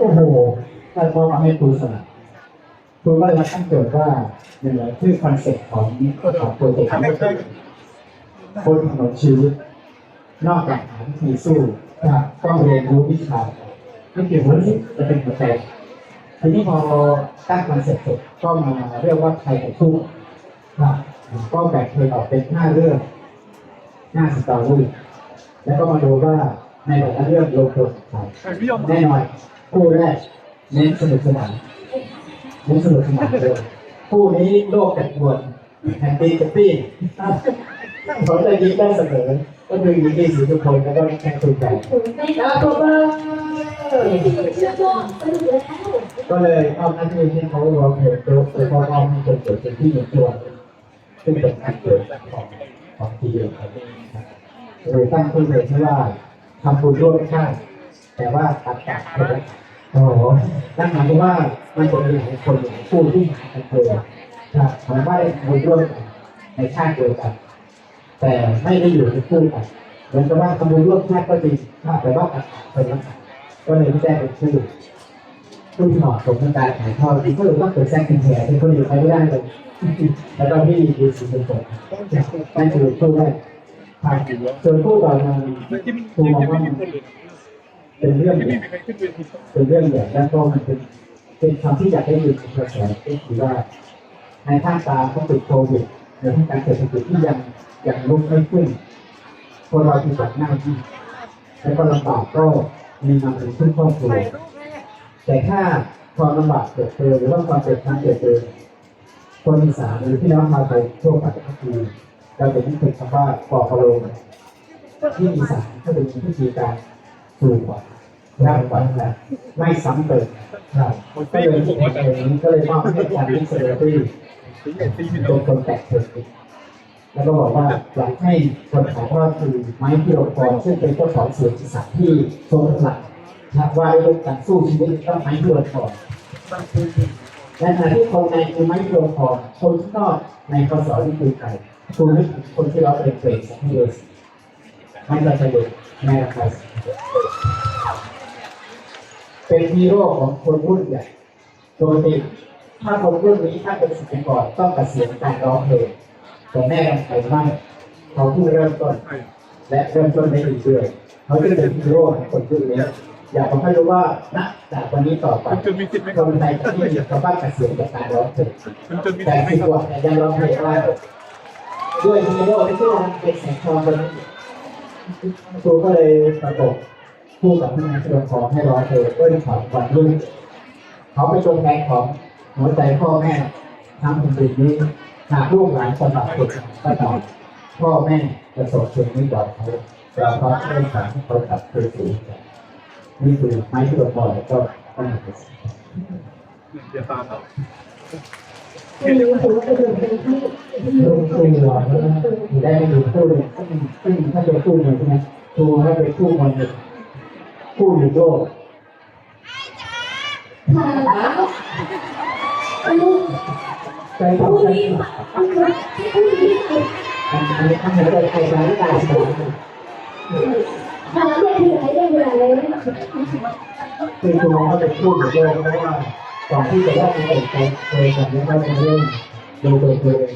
โอ้โหท่านก็มาให้ครูสลับครูก็เลยมาตั้งโจทย์ว่าเนี่ยชื่อคอนเซ็ปต์ของของโปรเจกต์นี้ก็คือบนถนนชีวิต นอกจากหาวิธีสู้นะครับต้องเรียนรู้วิชานี่คือหัวจิตจะเป็นหัวใจทีนี้พอตั้งคอนเซ็ปต์เสร็จก็มาเรียกว่าใครจะสู้ก็แบ่งเพลงออกเป็นห้าเรื่องห้าสตอรี่แล้วก็มาดูว่าในแต่ละเรื่องลงตัวใครแน่นอน คู่แรกเน้นสนุกสนานเน้นสนุกสนานเลยคู่นี้โลกกันวนแฮปปี้กับปี้เขาจะยิ้มได้เสมอก็คือยิ้มดีสีทุกคนแล้วก็แข่งคุยกันถึงไม่คได้รับผมเชื่อว่าสนุกแล้วก็เลยเอาหน้าที่ที่เขาร้องเพลงโดยเฉพาะร้องให้คนเกิดเป็นที่หนึ่งตัวซึ่งเป็นการเกิดของของทีเดียวครับเลยตั้งชื่อเพลงที่ว่าทำบุญร่วมชาติ แต่ว่าตัดกาดคนละโอ้โหนั่นหมายความว่ามันจะมีหลายคนหลายคู่ที่หากันเจอครับหมายว่าได้บุญร่วมกันในชาติเดียวกัน แต่ไม่ได้อยู่ในคู่กันเหมือนกับว่าทำบุญร่วมชาติก็จริงแต่ว่าตัดขาดคนละขาดก็เลยไม่ได้เป็นคู่คู่ที่เหมาะสมในการถ่ายทอดที่ก็เลยต้องเปิดแซงกันแฉเป็นคนอื่นไปไม่ได้เลยแล้วก็ที่ดีสุดเป็นคนนั่นคือคู่แรกครับส่วนคู่ต่อมาคู่มองว่า เป็นเรื่องใหญ่เป็นเรื่องใหญ่แล้วก็มันเป็นเป็นคำที่อยากให้ยืนในกระแสก็คือว่าในท่ามกลางก็ติดโควิดในท่ามกลางเศรษฐกิจที่ยังยังลุกไม่ขึ้นคนเราที่จัดหน้าที่แล้วก็ลำบากก็มีนำไปขึ้นครอบครัวแต่ถ้าความลำบากเกิดเจอหรือว่าความเจ็บช้ำเกิดเจอคนอีสานหรือพี่น้องชาวไทยทั่วไปก็คือเราจะนึกถึงคำว่าปอกโลงที่อีสานก็เป็นวิธีการ สู่ขวัญรับขวัญแบบไม่ซ้ำเติมครับก็เลยที่เพลงนี้ก็เลยมอบให้ทางมิสเตอร์ตี้เป็นคนแต่งเพลงแล้วก็บอกว่าอยากให้คนถ่ายทอดคือไม้พิรพรซึ่งเป็นเจ้าของเสียงอีสานที่ทรงหลักนะว่าเรื่องการสู้ชีวิตต้องไม้พิรพรและขณะที่คนในคือไม้พิรพรคนที่นอกในพศนี่คือใครคือคนที่เราเป็นเพลงสักทีเดียวไม่เราจะดูไม่ ราคาเป็นฮีโร่ของคนรุ่นใหญ่โดยที่ถ้าคนรุ่นนี้ถ้าเป็นสมัยก่อนต้องเกษียณการร้องเพลงแต่แม่กันไปไม่เขาเพิ่งเริ่มต้น และเริ่มต้นได้ดีด้วยเขาจะเป็นฮีโร่ของคนรุ่นนี้อยากให้รู้ว่าณจากวันนี้ต่อไปคุณจุนมีสิทธิ์ไหมคครับนไทยที่เขาบ้านเกษียณจากการร้องเพลงคุณจุนมีแต่สิทธิ์ไหมสิบครับกว่าเนี่ยยังร้องเพลงได้ด้วยฮีโร่ที่ชื่อว่าเป็นแสงทองคนนี้ ครูก็เลยประกบคู่กับพี่นายเฉลิมพรให้ร้องเพลงด้วยของวันรุ่งเขาเป็นตัวแทนของหัวใจพ่อแม่ทั้งแผ่นดินนี้หากลูกหลานสมัครฝึกก็ตามพ่อแม่จะส่งเชิญนี้บอกเขาเราพร้อมให้สารให้เขากลับคืนสู่นี่คือไม้ที่เราพอแล้วก็ต้องเดี๋ยวตามครับ คือถือว่าเป็นเพลงที่ที่ลูกคู่หล่อแล้วนะได้มาอยู่คู่หนึ่งซึ่งซึ่งถ้าเป็นคู่หนึ่งใช่ไหมคู่ถ้าเป็นคู่คนหนึ่งคู่หนึ่งโลกผ่านแล้วลูกใจผู้ทำใจนี้ที่ผู้นี้คืออันนี้ทำให้เราใจร้ายตายสมองผ่านแล้วได้ที่ไหนได้เวลาเลยคือตัวเขาเป็นคู่หนึ่งโลกเพราะว่า ก่อนที่จะได้มาเป็นใจเคยกันแล้วก็จะเริ่มดูตัวเอง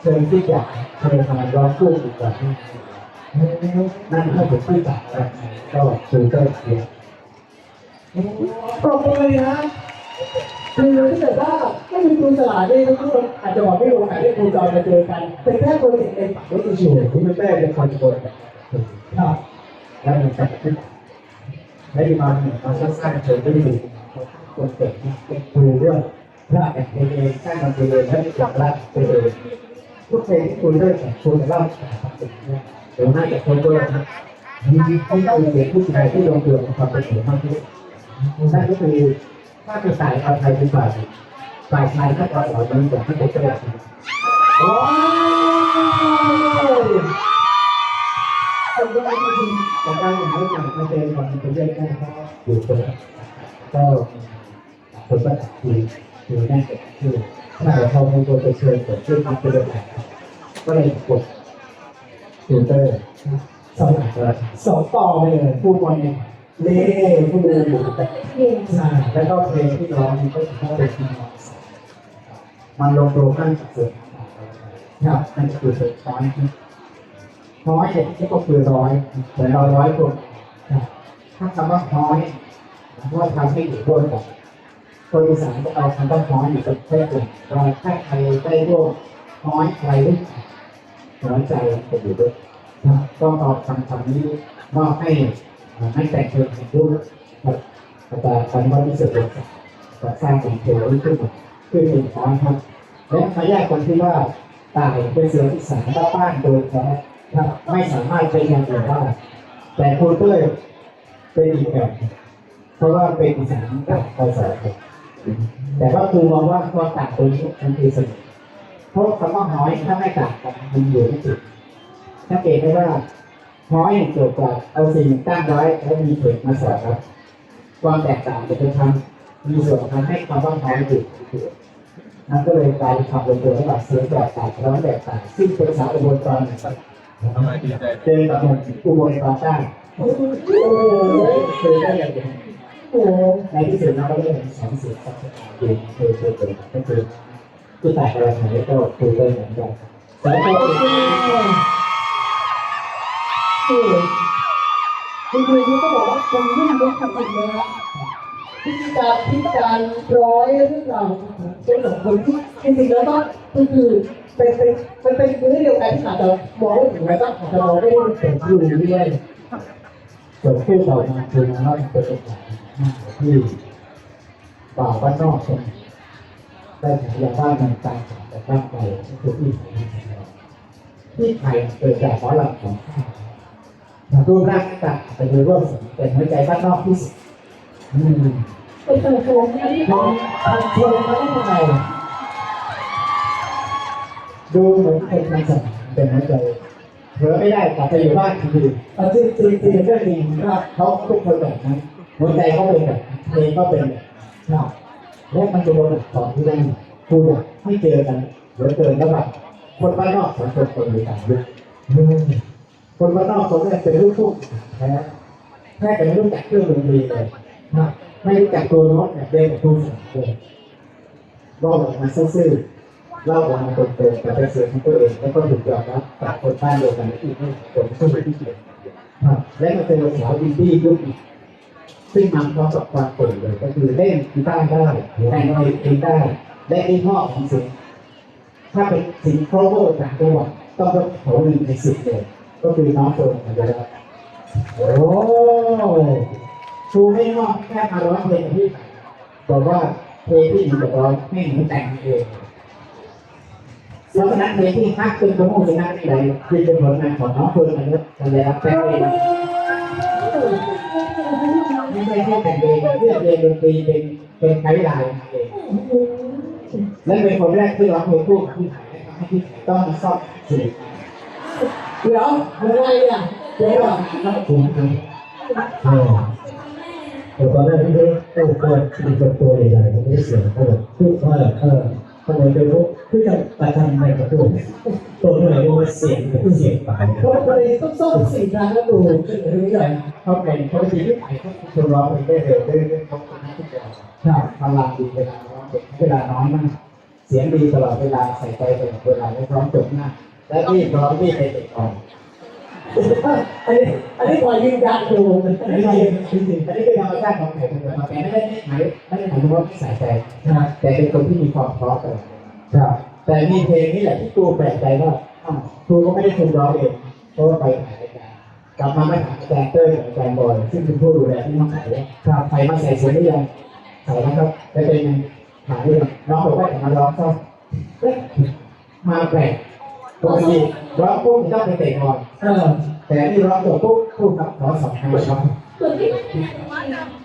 เคยที่จะเคยทำร้องคู่อีกแบบนี้นั่นถ้าเป็นที่จับกันก็คือก็เสียปรบมือเลยนะคือถ้าเกิดว่าไม่มีคุณสลาได้ทุกคนอาจจะบอกไม่ลงแต่ได้คุณจอยมาเจอกันเป็นแค่คนเด็กในฝันก็คืออยู่ที่แม่เป็นคนโกนครับแล้วมันจะไม่ได้มาเนี่ยมาสร้างเฉยไม่ได้ดู คนเก่งเป็นครูเรื่องพระแต่งเพลงเองสร้างมันเองและจับรักตัวเองทุกเพลงที่คุณเลือกแต่คุณเล่าความเป็นเนี่ยเดี๋ยวน่าจะคนด้วยนะมีเขาเล่าเสียงผู้ชายที่ลงตัวของความเป็นเสียงมากที่นั่นก็คือถ้าเป็นสายเอาไทยเป็นฝ่ายฝ่ายชายถ้าเราสอนมันจะไม่เป็นกระดาษโอ้คนก็ไม่ดีแต่การอย่างนี้อย่างไม่เป็นความเป็นเรื่องแค่ก็อยู่ตรงก็ คนก็คุยคุยได้คือถ้าเราพอมีตัวจะเชิญเกิดขึ้นมันเป็นแบบก็เลยกดฟิลเตอร์สองสองต่อไปเลยผู้บอลเนี่ยนี่ผู้ดูอยู่เก่งใช่แล้วก็เพลงที่ร้องนี่ก็ถือว่าเป็นที่มันลงตัวขั้นสุดครับนั่นก็คือสุดร้อยน้อยเนี่ยก็คือร้อยเหมือนเราร้อยคนครับถ้าคำว่าน้อยเพราะว่าทำให้อยู่ร่วมกับ คนอีสานก็เอาคำว่าน้อยอยู่กับแค่กลุ่มเราถ้าใครได้ร่วมน้อยใครได้น้อยใจจะอยู่ด้วยนะก็เอาคำคำนี้มอบให้ให้แต่งเพลงด้วยครับอาจารย์พันวัฒน์สุดเลยก็สร้างเป็นเพลงขึ้นมาขึ้นเป็นฟ้อนครับ และมาแยกคนที่ว่าตายเป็นเสืออีสานบ้าบ้านโดยแท้ไม่สามารถเป็นอย่างอื่นได้แต่ครูเต้ยเป็นอีกแบบเพราะว่าเป็นอีสานกับภาษาครับ แต่ว่าครูมองว่าความต่างตรงนี้มันคือสนุกเพราะคำว่าห้อยถ้าไม่ต่างกันมันอยู่ที่จุดถ้าเกตได้ว่าห้อยเกิดจากเอาสิ่งตั้งไว้แล้วมีเถิดมาสอนครับ ความแตกต่างจะเป็นทำมีส่วนทำให้ความว่างน้อยอยู่นั่นก็เลยกลายเป็นคำลงตัวระหว่างเสียงแบบต่างร้อนแบบต่างซึ่งเป็นสาวอุบลตอนหนึ่งทำไมดีใจเจอกับคนอุบลตอนใต้โอ้โหเคยได้อย่างเดียว โอ้ในที่สุดเราก็ได้เห็นสองสียงสักคือคือคือคือก็คือคือแต่อะไรไหนก็คุยได้เหมือนกันแล้วก็คือคือคือคือก็บอกว่าคนที่ทำได้ทำจริงเลยนะพิธีการพิธีการร้อยเรื่องราวเป็นของคนที่จริงๆแล้วก็คือเป็นเป็นเป็นเป็นเรื่องเดียวกันที่อาจจะมองไม่ถึงแม้ต้องอาจจะมองไม่ได้เป็นคู่ด้วย ส่วนคู่ต่อมาคือน้อยเป็นโอกาสที่บ่าบ้านนอกคนได้ฉายาว่ามันตายจากร่างกายก็คือที่ไทยที่ไทยเกิดจากหมอลำของข้ารูปร่างต่างแต่โดยร่วมเป็นหัวใจบ้านนอกที่สุดอืมเตัวโค้งที่มองทางชนมาได้ยังไงดูเหมือนคนมันสมองเป็นหัวใจ เผลอไม่ได้กลับไปอยู่บ้านคือเอาจริงจริงจริงเรื่องจริงครับเขาทุกคนแบบนั้นหัวใจเขาเป็นแบบเพลงก็เป็นแบบนั้นครับและมันจะโดนสอนที่นั่นครูอยากให้เจอกันเหลือเกินแล้วแบบคนบ้านนอกสองคนคนอยู่ต่างด้วยคนบ้านนอกเขาเนี่ยเป็นลูกทุ่งแท้แท้แต่ไม่รู้จักเครื่องดนตรีเลยนะไม่รู้จักตัวโน้ตแบบเดินกับครูสอนเลยบอกออกมาซื่อๆ เล่าออกมาตรงๆแต่เป็นเสียงของตัวเองแล้วก็ถูกยอมรับจากคนบ้านเดียวกันอีกไม่คนสู้ที่เกียรครับและมาเจอสาวดินดี้ยุคอีกซึ่งนำพร้อมกับความเปิดเลยก็คือเล่นกีตาร์ได้แต่งเพลงเองได้และมีพ่อของเสียงถ้าเป็นสิงโครเวอร์ต่างจังหวัดต้องยกเขาหนึ่งในสิบเลยก็คือน้องโฟนของเราโอ้ครูไม่มอบแค่มาร้องเพลงกับพี่บอกว่าเพลงที่หนูจะร้องให้หนูแต่งเอง ล้วคณะเพลงที่ฮักเป็นตัวโมชนะที่ไหนคือเป็นผลงานของน้องเฟิร์นนะครับกันแล้วแต่งเองไม่ใช่แค่แต่งเองเลือกเรียนดนตรีเป็นเป็นไกด์ไลน์เองและเป็นคนแรกที่ร้องเพลงคู่กับพี่ไผ่และทำให้พี่ไผ่ต้องซ่อมเสียงเดี๋ยวอะไรอะเดี๋ยวก่อนต้องถูกครับเออแต่ตอนแรกพี่เล็กโอ้โหมีตัวตัวใหญ่ๆผมไม่เสียงเขาแบบพูดว่าเออทำไมเป็นพวก ที่จะประทันในกระตุ้นตัวหน่ว่าเสียงเป็นเสียงตายเพราะคนนี้ต้องซ่อมสี่ครั้งแล้วดูถึงจะเขาเป็นเขาเป็นพี่ไผ่เขาคนร้องเพลงได้เร็วได้ได้เขาคนนั้นทุกอย่างครับพลังดีเวลาร้องเด็กเวลาน้อยมากเสียงดีตลอดเวลาใส่ใจตลอดเวลาไม่พร้อมจบหน้าและรีบร้องรีบไปเตะออกอันนี้อันนี้คอยืนยันดูอันนี้จริงจริงอันนี้คือธรรมชาติของแขกคนเดียวแต่ไม่ได้หมายไม่ได้หมายถึงว่าใส่ใจนะแต่เป็นคนที่มีความพร้อมตลอด ครับ แต่มีเพลงนี้แหละที่ครูแปลกใจว่าอ้าวครูก็ไม่ได้คุมร้องเองเพราะว่าไปถ่ายรายการกลับมาไม่ถามอาจารย์เต้ยกับอาจารย์บอยซึ่งเป็นผู้ดูแลที่น้องขายครับใครมาใส่เสียงหรือยังใส่นะครับแต่เป็นยังถามด้วยน้องบอกว่าจะมาร้องก็เอ๊ะมาแปลกปกติร้องปุ๊บต้องไปเตะก่อนเออแต่ที่ร้องจบปุ๊บพูดครับขอสองคำครับส่วนที่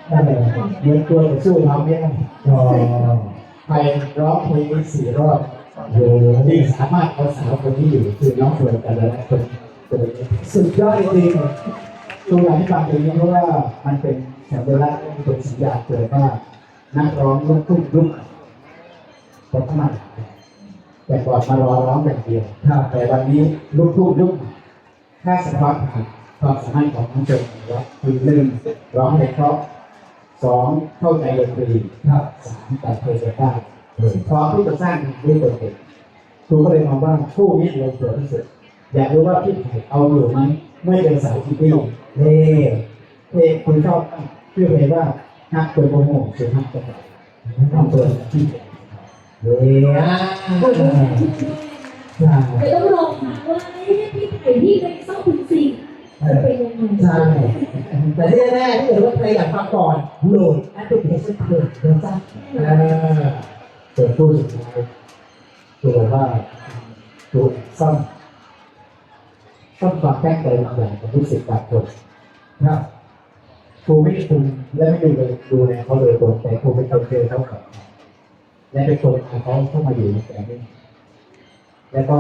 เออเหมือนตัวจะสู้น้องไม่ได้อ๋อ ใครร้องเพลงนี้สี่รอบโอ้โหที่สามารถเอาสาวคนที่อยู่คือน้องเฟิร์นกันแล้วคนคนนี้สุดยอดจริงตัวอย่างที่ฟังเพลงนี้เพราะว่ามันเป็นสัญลักษณ์เป็นสัญญาเกิดว่านักร้องลูกทุ่งยุคพัฒนาแต่ก่อนมารอร้องอย่างเดียวแต่วันนี้ลูกทุ่งยุคถ้าสะท้อนผ่านความสามารถของน้องเจนนะครับคือหนึ่งร้องเพลงเพราะ สองเข้าใจดนตรีครับสามแต่งเพลงได้พร้อมที่จะสร้างงานด้วยตัวเองครูก็เลยมองว่าคู่นี้ลงตัวที่สุด อยากรู้ว่าพี่ไผ่เอาอยู่ไหมเมื่อเจอสาวที่พี่นี่เพลงคุณชอบชื่อเพลงว่าฮักตัวโมโหคือฮักตัวทำตัวที่เฮ้ยอะเดี๋ยวต้องลองถามว่าเอ๊ะพี่ไผ่ที่ไปซ่อมคุณสิจะเป็นยังไง ใช่แต่ที่แน่ๆที่เกิดว่าใครอยากฟังก่อนโหลดแอปพลิเคชันเพลงเดี๋ยวจ้าเออเปิดตู้สุดท้ายตัวว่าตัวซ่อมซ่อมความแก้งใจบางอย่างของรู้สึกบางคนครับครูไม่ได้คุมและไม่ดูเลยดูแลเขาโดยตรงแต่ครูเป็นคนเจอเขาก่อนและเป็นคนเขาเข้ามาอยู่ในแกรมมี่แล้วก็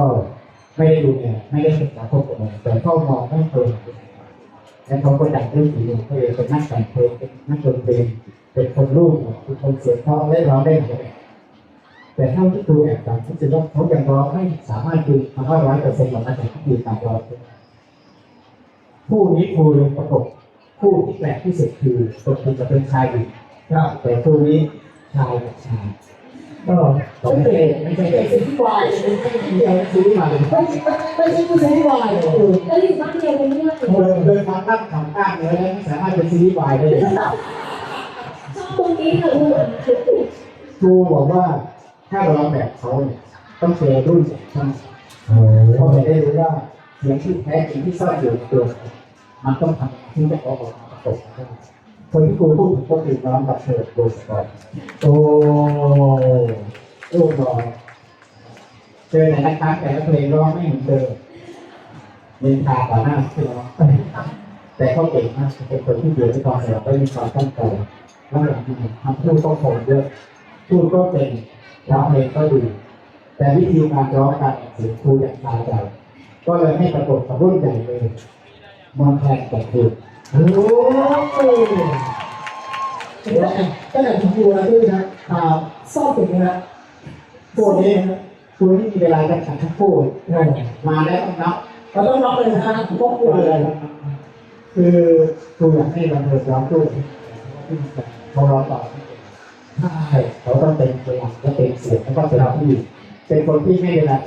ไม่ได้ดูแลไม่ได้ศึกษาควบคุมแต่เขามองไม่เคยและเขาก็ดังเรื่องฝีมือเขาเองเป็นนักแต่งเพลงเป็นนักดนตรีเป็นคนรูปเป็นคนเสียงเพราะและร้องได้หมดแต่เท่าที่ครูแอบฟังที่จะว่าเขายังร้องไม่สามารถคือทำให้ร้อยเปอร์เซ็นต์ของนักแต่งที่ดีตามร้องผู้นี้ครูเลยประกบคู่ที่แปลกที่สุดคือตัวคุณจะเป็นชายหญิงแต่คู่นี้ชายกับชาย ก็ต้องเปลี่ยนไม่ใช่เป็นที่วายเป็นที่เดียวซื้อมาไม่ใช่ไม่ใช่ผู้ชายวายเลยแล้วอยู่บ้านเดียวกันด้วยชอโดยโดยความตั้งของกล้ามเนื้อแล้วสามารถเป็นซีรีส์วายได้เลยตรงนี้ค่ะลูกครูบอกว่าถ้าเราแบบเขาเนี่ยต้องเจอรุ่นแบบช่างเพราะจะได้รู้ว่าเสียงที่แท้จริงที่ซ่อนอยู่ตัวมันต้องทำที่จะออกมาประกบกัน คนที่ครูพูดถึงก็คือน้องกับเธอโดยสปอร์ตโอ้ลูกบอเจอในนักการแต่ละเพลงร้องไม่เหมือนเดิมเรียนทาต่อหน้าพี่น้อแต่เขาเก่งมากเป็นคนที่อยู่ในความสามารถมีความตั้งใจแล้วอย่างที่ทำพูดก็คงเยอะพูดก็เป็นร้องเพลงก็ดีแต่วิธีการร้องการออกเสียงครูอย่างตาใจก็เลยให้ประกบกับรุ่นใหญ่เลยมอนแทนแต่ครู โหแล้วก็อย่างที่ดูนะด้วยนะอ่าซ่อมถึงนะคู่นี้ครูที่มีเวลาจำกัดทั้งคู่โอ้มาแล้วต้องนับเราต้องรับเลยนะฮะครอบครัวเลยคือครูอยากให้เราเดินร้องด้วยเขาร้องต่อใช่เขาต้องเป็นพลังและเป็นเสียงแล้วก็เป็นเราที่เป็นคนที่ไม่ได้รับ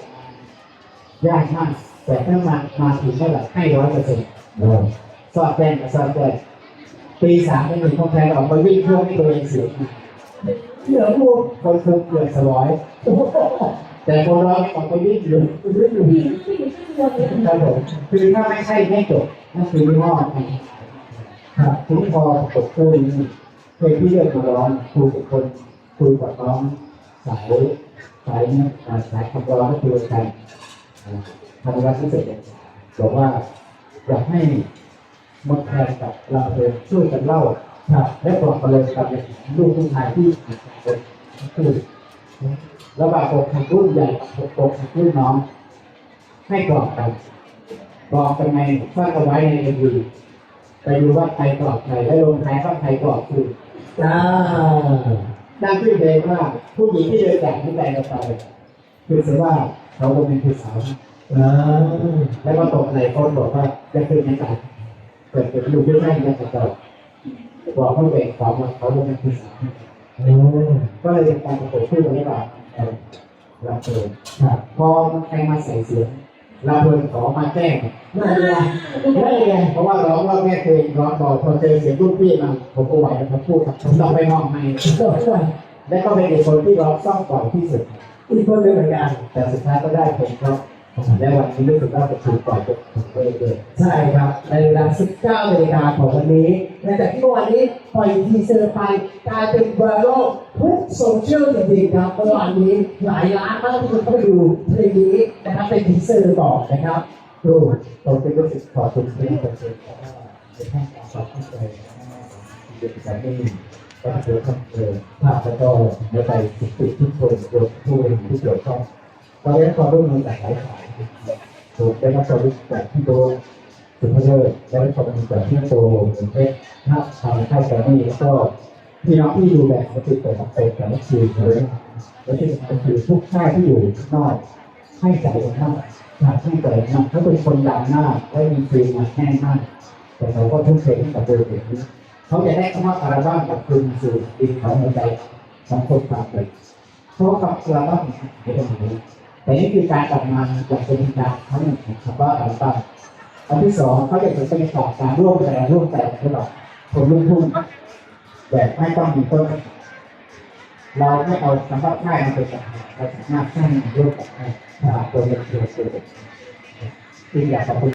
ยากมากแต่ถ้ามามาถึงเมื่อไหร่ให้ร้อยเปอร์เซ็นต์ สอบแจ้งกับสอบแจ้งปีสามเป็นหนึ่งของแทนออกมาวิ่งเพื่อให้ตัวเองเสียเหลือพวกคนคุมเกือบสลอยแต่คนร้องออกไปวิ่งอยู่ไม่อยู่พี่ไม่อยู่ที่ตัวเลยครับผมคือถ้าไม่ใช่ไม่จบนั่นคือไม่รอดครับทีนี้พอประกบคู่นี้เคยที่เลือกมาร้องครูเป็นคนคุยกับน้องสายสายเนี่ยสายคำร้องก็คือกันอ่าทำงานพิเศษบอกว่าอยากให้ มดแทนกับเราเองช่วยกันเล่าครับและปลอบประโลมกับลูกผู้ชายที่อาจจะเป็นคู่ระหว่างปกทางรุ่นใหญ่กับปกทางรุ่นน้อง ให้กรอบกันกรอบกันไงสร้างเอาไว้ในเอ็มวีไปดูว่าใครกรอบใครและลงท้ายว่าใครกรอบคือจ้าตั้งชื่อเลงว่าผู้หญิงที่เดินจากนี้ไปเราไปคือเสียว่าเขาเป็นผู้สาวแล้วก็ตกในคนบอกว่าจะคือในการ เกิดเป็นลูกที่แม่ยังจะตอบบอกเขาเป็นเขาว่าเขาเป็นผู้สาก็เลยเป็นการประกบชื่อนี้ว่าเราเปิดพอใครมาใส่เสียงเราเพิ่นขอมาแจ้งไม่เป็นไรไม่เป็นไรเพราะว่าร้องว่าแม่เคยร้องบอกพอเจอเสียงรุ่นพี่มาผมก็ไหวแล้วครับพูดครับผมต้องไปมองให้ก็ช่วยและก็เป็นอีกคนที่ร้องซ่อมก่อนที่สุดอีกคนหนึ่งเหมือนกันแต่สุดท้ายก็ได้ผมก็ และวันนี้รู้สึกว่าจะถูกปล่อยตัวผมเลยเลยใช่ครับ ในเวลา 19นาฬิกาของวันนี้หลังจากที่เมื่อวานนี้ปล่อยทีเซอร์ไปกลายเป็นไวรัลทุกโซเชียลจริงๆครับเมื่อวานนี้หลายล้านมากที่คนเข้าไปดูเพลงนี้นะครับเป็นทีเซอร์ก่อนนะครับรู้ผมเป็นรู้สึกขอบคุณที่ผมเจอเพราะว่าเป็นท่านการสอบที่ใจเด็กแต่ไม่ก็เจอท่านเจอภาพแล้วก็ในใจทุกทุกทุกคนรวมผู้ที่เกี่ยวข้อง ตอนนี้ความร่วมมือจากหลายฝ่ายผมได้รับความรู้จากที่โตสุภเลิศได้รับความรู้จากที่โตเป็นเพชรถ้าทางค่ายแกรมี่แล้วก็พี่น้องที่ดูแลเขาติดต่อกับเป็นแต่ละคืนเลยและที่สำคัญคือทุกค่ายที่อยู่ข้างนอกให้ใจกันมากหนักที่เกิดนะเขาเป็นคนดังมากและมีฟีมาแน่นมากแต่เขาก็ทุ่มเทให้กับตัวเองนี้เขาจะได้คำว่าอัลบั้มกับคืนสู่ดินของหัวใจของคนฝากเลยเพราะกับอัลบั้มไม่ต้องรู้ แต่นี่คือการกลับมาจากเป็นทางการครั้งหนึ่งของคำว่าอัลบั้มอันที่สองเขาจะเป็นบรรยากาศการร่วมแรงร่วมใจระหว่างคนรุ่นทุ่งแบบไม่ต้องมีต้นเราไม่เอาคำว่าง่ายมาเป็นปัญหาเราสามารถสร้างร่วมกับค่ายตลาดตัวเล็กตัวตัวที่อยากขอบคุณ